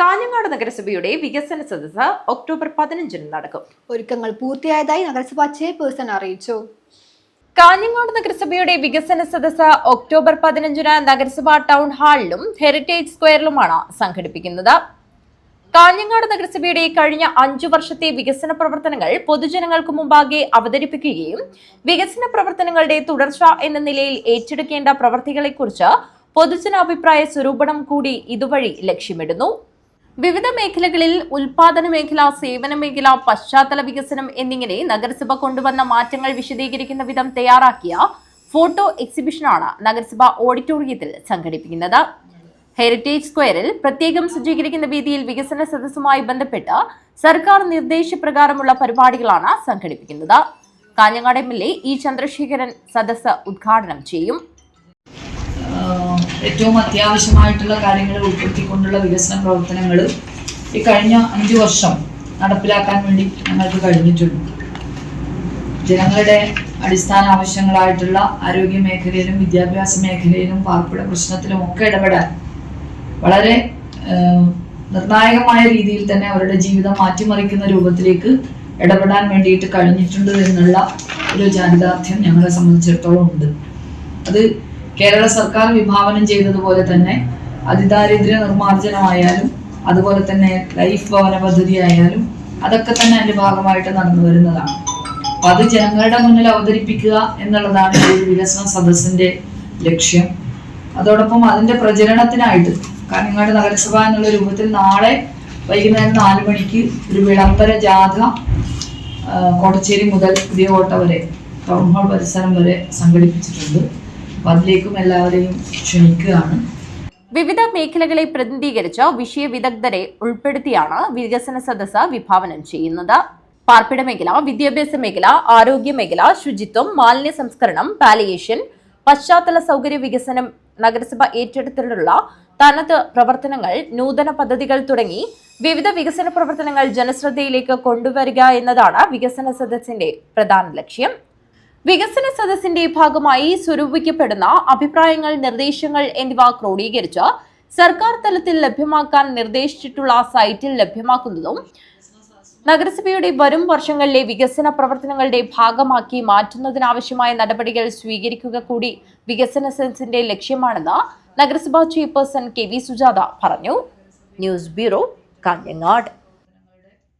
കാഞ്ഞങ്ങാട് നഗരസഭയുടെ വികസന സദസ്സ് ഒക്ടോബർ പതിനഞ്ചിന് നടക്കും. ഒരുക്കങ്ങൾ പൂർത്തിയായതായി നഗരസഭാ ചെയർപേഴ്സൺ അറിയിച്ചു. കാഞ്ഞങ്ങാട് നഗരസഭയുടെ വികസന സദസ്സ് ഒക്ടോബർ പതിനഞ്ചിന് നഗരസഭാ ടൗൺ ഹാളിലും ഹെറിറ്റേജ് സ്ക്വയറിലുമാണ് സംഘടിപ്പിക്കുന്നത്. കാഞ്ഞങ്ങാട് നഗരസഭയുടെ കഴിഞ്ഞ അഞ്ചു വർഷത്തെ വികസന പ്രവർത്തനങ്ങൾ പൊതുജനങ്ങൾക്ക് മുമ്പാകെ അവതരിപ്പിക്കുകയും വികസന പ്രവർത്തനങ്ങളുടെ തുടർച്ച എന്ന നിലയിൽ ഏറ്റെടുക്കേണ്ട പ്രവർത്തികളെക്കുറിച്ച് പൊതുജനാഭിപ്രായ സ്വരൂപണം കൂടി ഇതുവഴി ലക്ഷ്യമിടുന്നു. വിവിധ മേഖലകളിൽ ഉൽപാദന മേഖല സേവന മേഖല പശ്ചാത്തല വികസനം എന്നിങ്ങനെ നഗരസഭ കൊണ്ടുവന്ന മാറ്റങ്ങൾ വിശദീകരിക്കുന്ന വിധം തയ്യാറാക്കിയ ഫോട്ടോ എക്സിബിഷനാണ് നഗരസഭ ഓഡിറ്റോറിയത്തിൽ സംഘടിപ്പിക്കുന്നത്. ഹെറിറ്റേജ് സ്ക്വയറിൽ പ്രത്യേകം സജ്ജീകരിക്കുന്ന വീതിയിൽ വികസന സദസ്സുമായി ബന്ധപ്പെട്ട് സർക്കാർ നിർദ്ദേശപ്രകാരമുള്ള പരിപാടികളാണ് സംഘടിപ്പിക്കുന്നത്. Kanhangad M L E Chandrasekharan സദസ്സ് ഉദ്ഘാടനം ചെയ്യും. ഏറ്റവും അത്യാവശ്യമായിട്ടുള്ള കാര്യങ്ങൾ ഉൾപ്പെടുത്തിക്കൊണ്ടുള്ള വികസന പ്രവർത്തനങ്ങൾ ഈ കഴിഞ്ഞ അഞ്ചു വർഷം നടപ്പിലാക്കാൻ വേണ്ടി ഞങ്ങൾക്ക് കഴിഞ്ഞിട്ടുണ്ട്. ജനങ്ങളുടെ അടിസ്ഥാന ആവശ്യങ്ങളായിട്ടുള്ള ആരോഗ്യ മേഖലയിലും വിദ്യാഭ്യാസ മേഖലയിലും പാർപ്പിട പ്രശ്നത്തിലും ഒക്കെ ഇടപെടാൻ വളരെ നിർണായകമായ രീതിയിൽ തന്നെ അവരുടെ ജീവിതം മാറ്റിമറിക്കുന്ന രൂപത്തിലേക്ക് ഇടപെടാൻ വേണ്ടിയിട്ട് കഴിഞ്ഞിട്ടുണ്ട് എന്നുള്ള ഒരു ചാരിതാർത്ഥ്യം ഞങ്ങളെ സംബന്ധിച്ചിടത്തോളം ഉണ്ട്. അത് കേരള സർക്കാർ വിഭാവനം ചെയ്തതുപോലെ തന്നെ അതിദാരിദ്ര്യ നിർമ്മാർജനമായാലും അതുപോലെ തന്നെ ലൈഫ് ഭവന പദ്ധതി ആയാലും അതൊക്കെ തന്നെ അതിന്റെ ഭാഗമായിട്ട് നടന്നു വരുന്നതാണ്. അപ്പൊ അത് ജനങ്ങളുടെ മുന്നിൽ അവതരിപ്പിക്കുക എന്നുള്ളതാണ് ഈ വികസന സദസ്സിന്റെ ലക്ഷ്യം. അതോടൊപ്പം അതിന്റെ പ്രചരണത്തിനായിട്ട് കാഞ്ഞങ്ങാട് നഗരസഭ എന്നുള്ള രൂപത്തിൽ നാളെ വൈകുന്നേരം നാല് മണിക്ക് ഒരു വിളംബര ജാഥ കോട്ടച്ചേരി മുതൽ പുതിയ കോട്ട വരെ ടൗൺ ഹാൾ പരിസരം വരെ സംഘടിപ്പിച്ചിട്ടുണ്ട്. അതിലേക്കും എല്ലാവരെയും ക്ഷണിക്കുകയാണ്. വിവിധ മേഖലകളെ പ്രതിനിധീകരിച്ച വിഷയ വിദഗ്ധരെ ഉൾപ്പെടുത്തിയാണ് വികസന സദസ്സ് വിഭാവനം ചെയ്യുന്നത്. പാർപ്പിട മേഖല വിദ്യാഭ്യാസ മേഖല ആരോഗ്യ മേഖല ശുചിത്വം മാലിന്യ സംസ്കരണം പാലിയേഷൻ പശ്ചാത്തല സൗകര്യ വികസനം നഗരസഭ ഏറ്റെടുത്തിട്ടുള്ള തനത് പ്രവർത്തനങ്ങൾ നൂതന പദ്ധതികൾ തുടങ്ങി വിവിധ വികസന പ്രവർത്തനങ്ങൾ ജനശ്രദ്ധയിലേക്ക് കൊണ്ടുവരിക എന്നതാണ് വികസന സദസ്സിന്റെ പ്രധാന ലക്ഷ്യം. വികസന സദസ്സിന്റെ ഭാഗമായി സ്വരൂപിക്കപ്പെടുന്ന അഭിപ്രായങ്ങൾ നിർദ്ദേശങ്ങൾ എന്നിവ ക്രോഡീകരിച്ച് സർക്കാർ തലത്തിൽ ലഭ്യമാക്കാൻ നിർദ്ദേശിച്ചിട്ടുള്ള സൈറ്റിൽ ലഭ്യമാക്കുന്നതും നഗരസഭയുടെ വരും വർഷങ്ങളിലെ വികസന പ്രവർത്തനങ്ങളുടെ ഭാഗമാക്കി മാറ്റുന്നതിനാവശ്യമായ നടപടികൾ സ്വീകരിക്കുക കൂടി വികസന സെൻസിന്റെ ലക്ഷ്യമാണെന്ന് നഗരസഭാ ചെയർപേഴ്സൺ കെ വി സുജാത പറഞ്ഞു. News bureau Kanhangad.